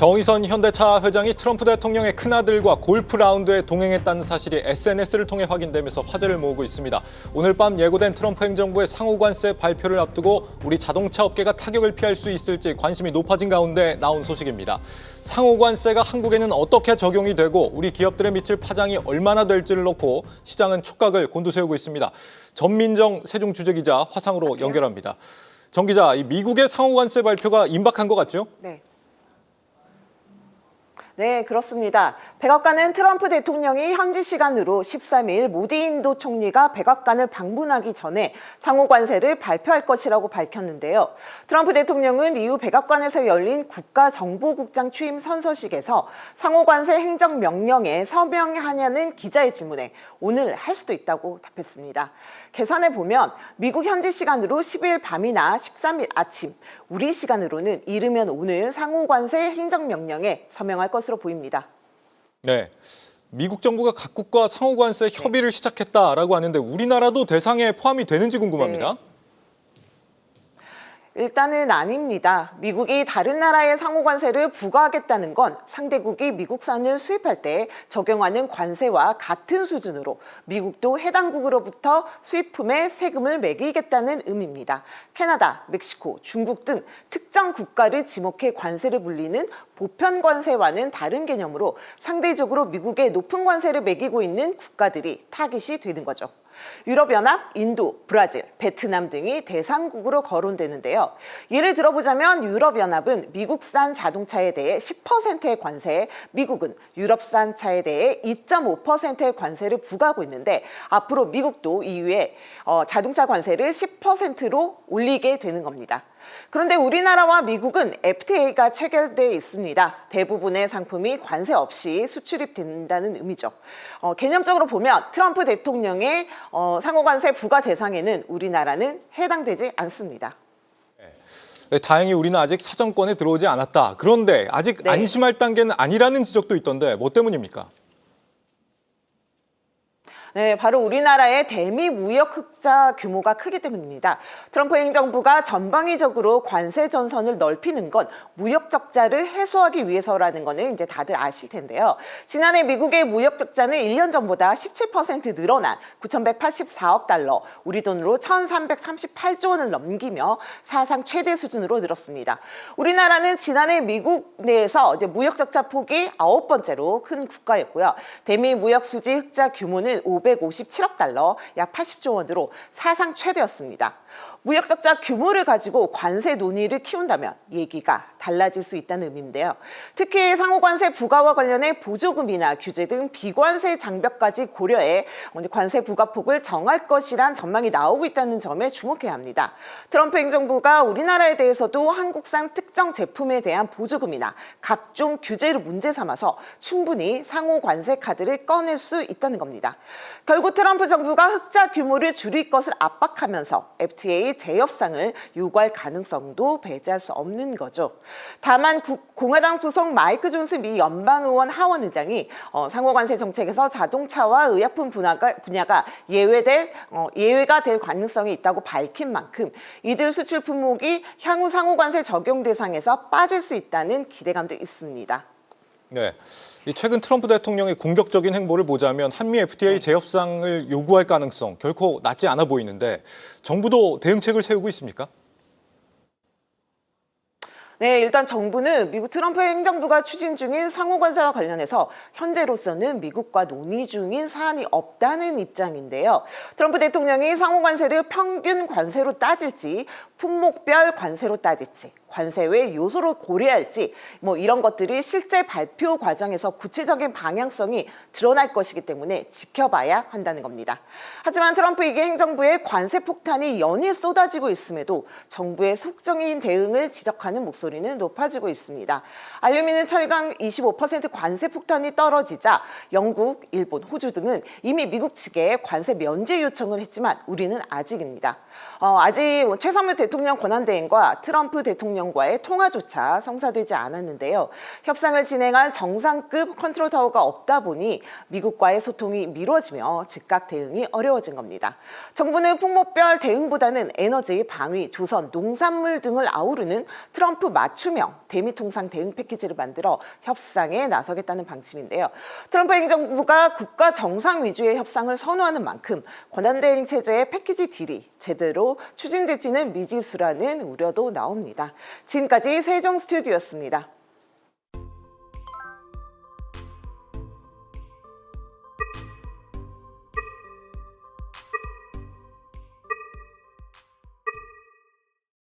정의선 현대차 회장이 트럼프 대통령의 큰아들과 골프 라운드에 동행했다는 사실이 SNS를 통해 확인되면서 화제를 모으고 있습니다. 오늘 밤 예고된 트럼프 행정부의 상호관세 발표를 앞두고 우리 자동차 업계가 타격을 피할 수 있을지 관심이 높아진 가운데 나온 소식입니다. 상호관세가 한국에는 어떻게 적용이 되고 우리 기업들에 미칠 파장이 얼마나 될지를 놓고 시장은 촉각을 곤두세우고 있습니다. 전민정 세종 주재기자 화상으로 연결합니다. 정 기자, 이 미국의 상호관세 발표가 임박한 것 같죠? 네. 네, 그렇습니다. 백악관은 트럼프 대통령이 현지 시간으로 13일 모디 인도 총리가 백악관을 방문하기 전에 상호 관세를 발표할 것이라고 밝혔는데요. 트럼프 대통령은 이후 백악관에서 열린 국가정보국장 취임 선서식에서 상호 관세 행정 명령에 서명하냐는 기자의 질문에 오늘 할 수도 있다고 답했습니다. 계산해 보면 미국 현지 시간으로 10일 밤이나 13일 아침, 우리 시간으로는 이르면 오늘 상호 관세 행정 명령에 서명할 것으로 보입니다. 네. 미국 정부가 각국과 상호 관세 협의를 시작했다라고 하는데 우리나라도 대상에 포함이 되는지 궁금합니다. 일단은 아닙니다. 미국이 다른 나라의 상호 관세를 부과하겠다는 건 상대국이 미국산을 수입할 때 적용하는 관세와 같은 수준으로 미국도 해당국으로부터 수입품에 세금을 매기겠다는 의미입니다. 캐나다, 멕시코, 중국 등 특정 국가를 지목해 관세를 물리는 보편 관세와는 다른 개념으로 상대적으로 미국에 높은 관세를 매기고 있는 국가들이 타깃이 되는 거죠. 유럽연합, 인도, 브라질, 베트남 등이 대상국으로 거론되는데요. 예를 들어보자면 유럽연합은 미국산 자동차에 대해 10%의 관세에 미국은 유럽산 차에 대해 2.5%의 관세를 부과하고 있는데 앞으로 미국도 이후에 어, 자동차 관세를 10%로 올리게 되는 겁니다. 그런데 우리나라와 미국은 FTA가 체결돼 있습니다. 대부분의 상품이 관세 없이 수출입 된다는 의미죠. 어, 개념적으로 보면 트럼프 대통령의 어, 상호관세 부과 대상에는 우리나라는 해당되지 않습니다. 네, 다행히 우리는 아직 사정권에 들어오지 않았다. 그런데 아직 네. 안심할 단계는 아니라는 지적도 있던데 뭐 때문입니까? 네, 바로 우리나라의 대미 무역 흑자 규모가 크기 때문입니다. 트럼프 행정부가 전방위적으로 관세 전선을 넓히는 건 무역 적자를 해소하기 위해서라는 거는 이제 다들 아실 텐데요. 지난해 미국의 무역 적자는 1년 전보다 17% 늘어난 9,184억 달러, 우리 돈으로 1,338조 원을 넘기며 사상 최대 수준으로 늘었습니다. 우리나라는 지난해 미국 내에서 이제 무역 적자 폭이 아홉 번째로 큰 국가였고요. 대미 무역 수지 흑자 규모는 557억 달러, 약 80조 원으로 사상 최대였습니다. 무역 적자 규모를 가지고 관세 논의를 키운다면 얘기가 달라질 수 있다는 의미인데요. 특히 상호관세 부과와 관련해 보조금이나 규제 등 비관세 장벽까지 고려해 관세 부과폭을 정할 것이란 전망이 나오고 있다는 점에 주목해야 합니다. 트럼프 행정부가 우리나라에 대해서도 한국산 특정 제품에 대한 보조금이나 각종 규제를 문제 삼아서 충분히 상호관세 카드를 꺼낼 수 있다는 겁니다. 결국 트럼프 정부가 흑자 규모를 줄일 것을 압박하면서 FTA 재협상을 요구할 가능성도 배제할 수 없는 거죠. 다만 국- 공화당 소속 마이크 존스 미 연방의원 하원 의장이 어, 상호관세 정책에서 자동차와 의약품 분야가, 분야가 예외될 어, 예외가 될 가능성이 있다고 밝힌 만큼 이들 수출 품목이 향후 상호관세 적용 대상에서 빠질 수 있다는 기대감도 있습니다. 네. 이 최근 트럼프 대통령의 공격적인 행보를 보자면 한미 FTA 재협상을 요구할 가능성 결코 낮지 않아 보이는데 정부도 대응책을 세우고 있습니까? 네, 일단 정부는 미국 트럼프 행정부가 추진 중인 상호관세와 관련해서 현재로서는 미국과 논의 중인 사안이 없다는 입장인데요. 트럼프 대통령이 상호관세를 평균 관세로 따질지 품목별 관세로 따질지 관세 외 요소를 고려할지 뭐 이런 것들이 실제 발표 과정에서 구체적인 방향성이 드러날 것이기 때문에 지켜봐야 한다는 겁니다. 하지만 트럼프 이기 행정부의 관세 폭탄이 연일 쏟아지고 있음에도 정부의 속정인 대응을 지적하는 목소리 는 높아지고 있습니다. 알루미늄 철강 25% 관세 폭탄이 떨어지자 영국, 일본, 호주 등은 이미 미국 측에 관세 면제 요청을 했지만 우리는 아직입니다. 어, 아직 최상무 대통령 권한대행과 트럼프 대통령 대통령과의 통화조차 성사되지 않았는데요. 협상을 진행할 정상급 컨트롤 타워가 없다 보니 미국과의 소통이 미뤄지며 즉각 대응이 어려워진 겁니다. 정부는 풍목별 대응보다는 에너지, 방위, 조선, 농산물 등을 아우르는 트럼프 맞춤형 대미통상 대응 패키지를 만들어 협상에 나서겠다는 방침인데요. 트럼프 행정부가 국가 정상 위주의 협상을 선호하는 만큼 권한대행 체제의 패키지 딜이 제대로 추진될지는 미지수라는 우려도 나옵니다. 지금까지 세종 스튜디오였습니다.